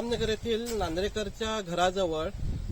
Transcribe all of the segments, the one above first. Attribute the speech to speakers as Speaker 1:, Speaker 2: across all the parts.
Speaker 1: रामनगर येथील नांद्रेकरच्या घराजवळ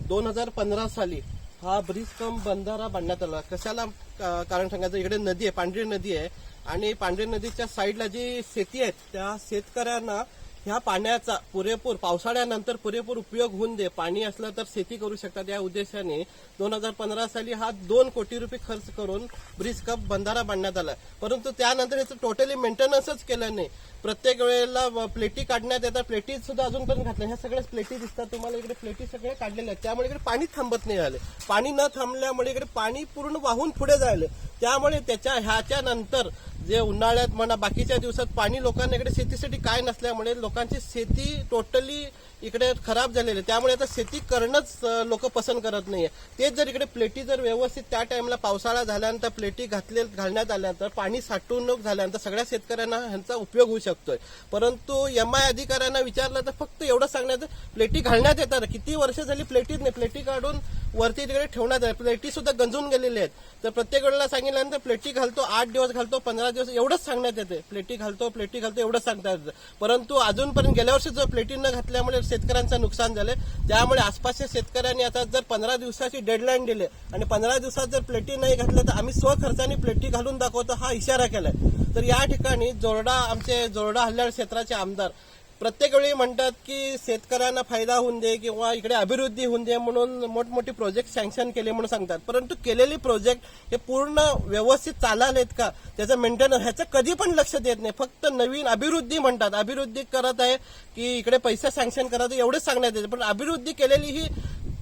Speaker 1: दोन हजार पंधरा साली हा ब्रिज कम बंधारा बांधण्यात आला. कशाला का- कारण सांगायचं इकडे नदी आहे पांढरी नदी आहे. आणि पांढरी नदीच्या साईडला जी शेती आहेत त्या शेतकऱ्यांना ह्या पाण्याचा पुरेपूर पावसाळ्यानंतर पुरेपूर उपयोग होऊन दे पाणी असलं तर शेती करू शकतात. या उद्देशाने दोन हजार पंधरा साली हा दोन कोटी रुपये खर्च करून ब्रिज कप बंधारा बांधण्यात आला. परंतु त्यानंतर याचं टोटली मेंटेनन्सच केलं नाही. प्रत्येक वेळेला प्लेटी काढण्यात येतात. प्लेटी सुद्धा अजूनपर्यंत घातल्या ह्या सगळ्या प्लेटी दिसतात. तुम्हाला इकडे प्लेटी सगळे काढलेल्या आहेत. त्यामुळे इकडे पाणी थांबत नाही झाले पाणी न थांबल्यामुळे इकडे पाणी पूर्ण वाहून पुढे जायले. त्यामुळे त्याच्या ह्याच्या नंतर जे उन्हाळ्यात म्हणा बाकीच्या दिवसात पाणी लोकांना इकडे शेतीसाठी काय नसल्यामुळे लोकांची शेती टोटली इकडे खराब झालेली आहे. त्यामुळे आता शेती करणंच लोक पसंत करत नाहीये तेच जर इकडे प्लेटी जर व्यवस्थित त्या टाइमला पावसाळा झाल्यानंतर प्लेटी घातले घालण्यात आल्यानंतर पाणी साठवणूक झाल्यानंतर सगळ्या शेतकऱ्यांना ह्यांचा उपयोग होऊ शकतोय परंतु एम आय अधिकाऱ्यांना विचारलं तर फक्त एवढं सांगण्यात प्लेटी घालण्यात येतात किती वर्ष झाली प्लेटीच नाही प्लेटी काढून वरती तिकडे ठेवण्यात आहे प्लेटी सुद्धा गंजून गेलेल्या आहेत. तर प्रत्येक वेळेला सांगितल्यानंतर प्लेटी घालतो आठ दिवस घालतो पंधरा दिवस एवढंच सांगण्यात येते. प्लेटी घालतो प्लेटी घालतो एवढंच सांगता येतं. परंतु अजूनपर्यंत गेल्या वर्षी जर प्लेटी न घातल्यामुळे शेतकऱ्यांचं नुकसान झालं त्यामुळे आसपासच्या शेतकऱ्यांनी आता जर पंधरा दिवसाची डेडलाईन दिली आणि पंधरा दिवसात जर प्लेटी नाही घातलं तर आम्ही स्वखर्चाने प्लेटी घालून दाखवतो हा इशारा केलाय. तर या ठिकाणी जोरडा आमचे जोरडा हल्ल्याळ क्षेत्राचे आमदार प्रत्येक वेळी म्हणतात की शेतकऱ्यांना फायदा होऊन दे किंवा इकडे अभिवृद्धी होऊन दे म्हणून मोठमोठे प्रोजेक्ट सँक्शन केले म्हणून सांगतात. परंतु केलेले प्रोजेक्ट हे पूर्ण व्यवस्थित चाललेत का? त्याचं मेंटेनन्स ह्याचं कधी पण लक्ष देत नाही. फक्त नवीन अभिवृद्धी म्हणतात. अभिवृद्धी करत आहे की इकडे पैसा सँक्शन करत एवढंच सांगण्यात येते. पण अभिवृद्धी केलेली ही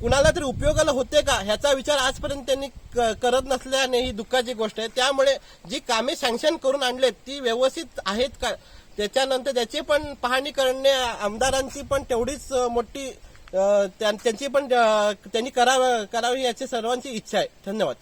Speaker 1: कुणाला तरी उपयोगाला होते का? ह्याचा विचार आजपर्यंत त्यांनी क- करत नसल्याने ही दुःखाची गोष्ट आहे. त्यामुळे जी कामे सँक्शन करून आणलेत ती व्यवस्थित आहेत का? त्याच्यानंतर त्याची पण पाहणी करणे आमदारांची पण तेवढीच मोठी त्यां- त्यांची पण त्यांनी करावं करावी याची सर्वांची इच्छा आहे. धन्यवाद.